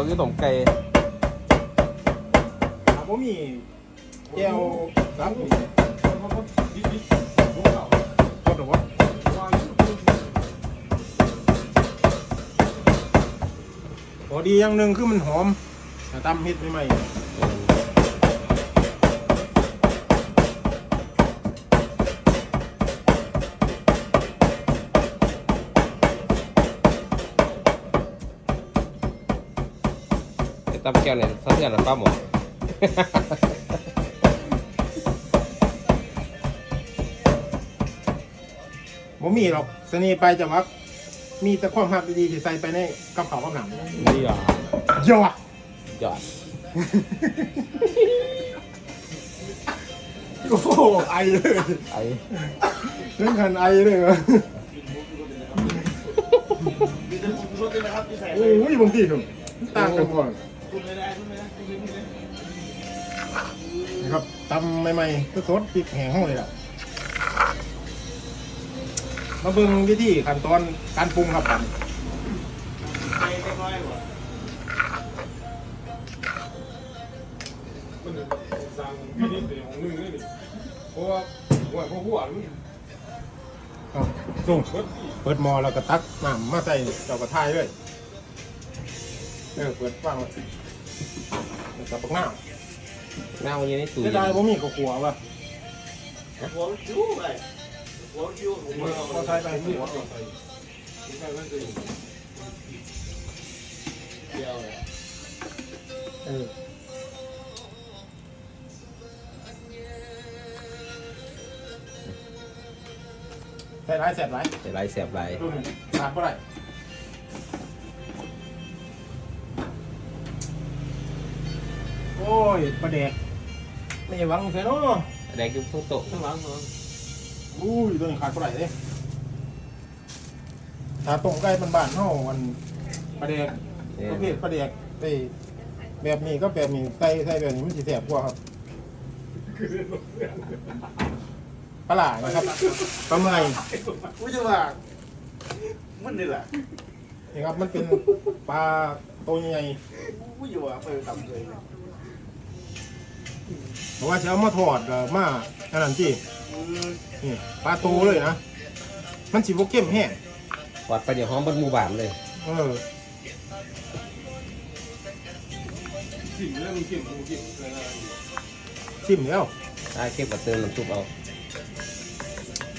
วคือต้มไก่ถามว่ามีแก้วซับมีกดหรอวะพอดีอย่างหนึ่งคือมันหอมแต่ตำเฮ็ดใหม่ๆ ตำแก้วเนี่ยสะเทือนหรือเปล่าหมอบ่มีหรอกเสน่ห์ไปจะวักมีแต่ความหักดีๆที่ใส่ไปในกับเขาวกับหนังนี่อะยอดยอดโอ้โหไอเลยไอเรื่องคันไอเลยเหรอโอ้ยบางทีหนุ่มต่างกันก่อน นะครับตำใหม่ๆสดๆพริกแห้งห้องเลยล่ะมาเบิ่งวิธีขั้นตอนการปรุงครับผมมันสั่งพี่นี่เป็นของนึ่งเลยเพราะว่าหัวพวกหัวมันเอาส่งเปิดหมอแล้วก็ตักน้ำมาใส่เจ้ากระทายเลยเออเปิดฟังเลย กับปักหน้าหน้าวันนี้ในตู้เสีเย็ยนดายผมมีข้าวขัวว่ะหัวมันจิ้วไปหัวมันจิ้วผมเอาเอาใส่ไปหัวใส่ใส่ไม่ใส่เดียวเลยเออใส่ร้ายแสบร้ายใส่ไรแสบไรรุ่นขาดเท่าไหร่ โอ้ยประเด็กไม่หวังเสียเนาะแดงยุบทุกโต๊ะข้างหลังข้างหลังอุ้ยตัวนี้ขาดเท่าไหร่เนี่ยถ้าตรงใกล้มันบ้านๆเฮามันประเด็กเนี่ยประเภทประเด็กไอ้แบบนี้ก็แบบนี้ใส่ใส่แบบนี้มันสิแสบกว่าครับปลาหลานะครับปลาไหมกูจะว่ามันนี่แหละนี่ครับมันเป็นปลาตัวใหญ่กูจะว่าไปทำเลย เพราะว่าจะเอามาทอดกับมาอันนั้นที่นี่ปลาโตเลยนะมันสิบเข้มแห้งวัดไปเดี๋ยวหอมบนหมู่บ้านเลย เออสิ่งเรื่องเกี่ยวกับเกี่ยวกับอะไรชิมแล้วได้เก็บกับเติมน้ำซุปเอา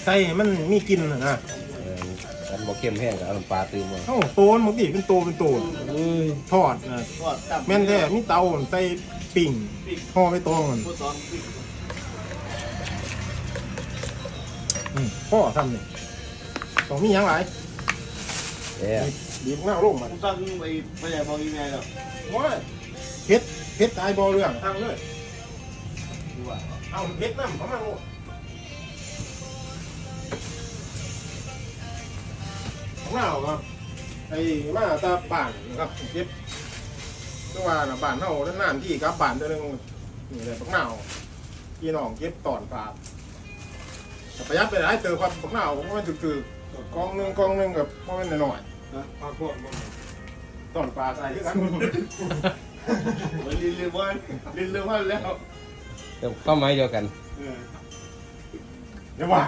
ใส่ให้มันมีกลินน่ะนะเอออันบ่เข้มแห้งก็เอาน้ำปลาเติมมาเอ้าโตนบางทีเป็นโตเป็นโตเอ้ยทอดนะทอดตับแม่นแท้มีเตาใส่ ปิ่งห่อไปตรงมันกูตอนปิดอืมพ่อทำนี่ต้องมีหยังหลายเอ้ยบีบหน้าลงมันกูตั้งไปไม่ใช่บอกยังไงหรอกว้ายเพชรเพชรตายบ่เรื่องทางเลยกูว่าเอาเพชรน้ำเข้ามาโอ้ของเราครับไอ้มาตาบ้านนะครับเก็บ ก็ว่าน่ะบ้านเฮานานๆที่กลับบ้านเดือนหนึงนี่แหละบักหนาวพี่น้องเก็บตอนฝากแต่ประหยัดไปหลายเติมครับบักหนาวเพราะมันถือๆกองหนึงกองหนึงกับเพราะมันน้อยนะปลาพวกมันๆตอนปลาใส่ด้วยกันมันลินเรือวันลินเรือวันแล้วเดี๋ยวเข้าไม้เดียวกันเดี๋ยวว่า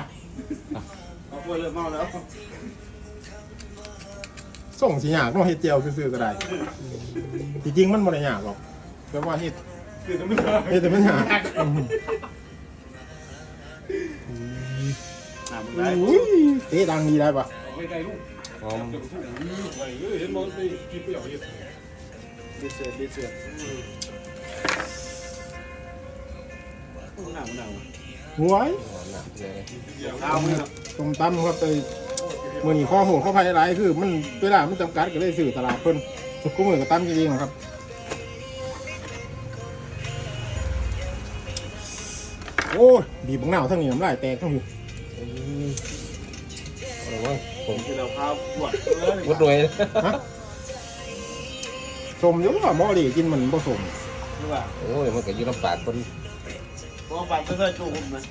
เขาพูดเริ่มเมาแล้ว ส่งสิยากเนาะเฮ็ดเจียวซื่อๆก็ได้จริงๆมันบ่ได้ยากหรอกแต่ว่าเฮ็ดคือจะไม่ได้เฮ็ดแต่มันยากอ่ามึงได้อุ้ยเตะดังดีได้ปะไปไกลลูกหอมจะถูกอะไรเห็นมันไปกินไปเอาเห็ดดิเสือดิเสือหนาวหนาวหวยหอมหนักเลยเอาไหมครับต้มตำครับแต่ มื้อนี้ข้อโหดข้อภัยหลายคือ มันเวลามันจำกัดก็เลยซื้อตลาดเพิ่นกูมื้อก็ตำจริงๆครับโอ้ยบีบบังหนาวทั้งนี้น้ำลายแตกทั้งหูเอาวะผมคือเราพาปวดวดรวยฮะสมอยู่ว่าหมอดีกินมันบ่สมคือว่าโอ้ยมันก็อยู่ลำปากคนเพราะปั่นไม่เคยจูบมัน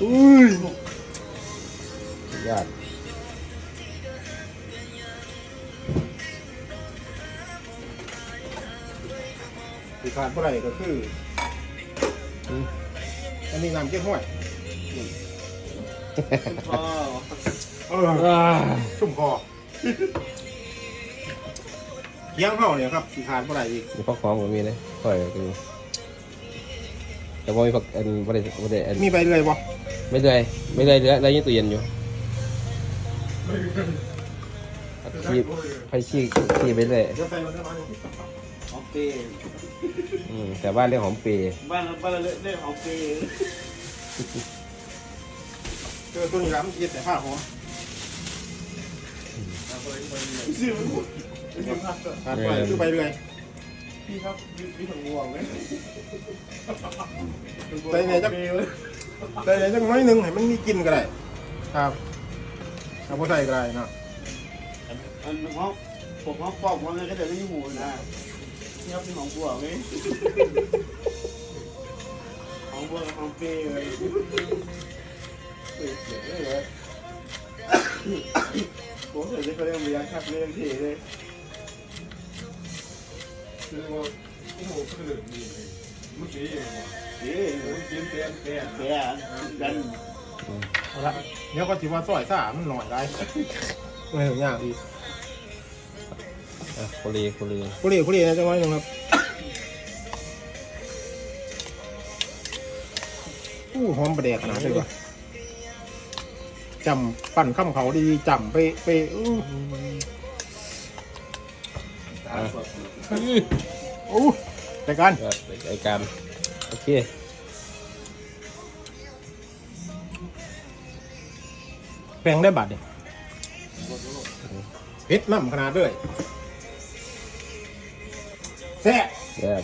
อุ้ย ยอดที่ขาดบ่ไรก็คืออืมอันนี้น้ำเก๊กฮวยอืมเออชุ่มคอเคียงเฮาเนี่ยครับที่ขาดบ่อไรอีกมีผักขอมก็มีนะค่อยก็มีแต่ว่ามีผักอันบ่ได้บ่ได้อันมีไปเลยบ่ไม่เลยไม่เลยเหลือเหลือยังตู้เย็นอยู่ ขี้ไปขี้ขี้ไปเลยเดี๋ยวใส่มันได้ไหมโอเคอืมแต่ว่าเรื่องของเปย์บ้านเราบ้านเราเล่นโอเคเจอตัวนี้แล้วมันเย็ดแต่ผ้าหัวซื้อมันซื้อผักก่อนขาดไปคือใบเลื่อยพี่ครับมีมีถังง่วงไหมใส่ไงจักใส่ไงจักน้อยหนึงให้มันมีกลินก็ได้ครับ เอาบ่ใส่ก็ได้เนาะอันเขาผมเขาปอกมันเลยก็เดี๋ยวไม่มีหมูนะนี่ครับมีของบัวไหมของบัวกับของเปย์เลยผมเห็นได้เขาเรียกมียักษ์คัดเรื่องที่เลยคือว่าโอ้โหคือนี่เมื่อกี้เองว่ะเอ๊ะมันกินเต้นเต้นแกดัน เอาละเดี๋ยวก็สิว่าซอยซ่ามันหน่อยได้ไม่ถึงยากอีกอะโคลีโคลีคุเรีคุเรีนะจังน้อยหนึงครับอู้หอมประเดกขนาดนี้ว่ะจำปั่นข้ามเขาดีๆจำไปไปอู้อู้แต่กัน ก็รายการโอเค แปลงได้บาทเดียวเพชรน้ำขนาดเลยแซ่แบบ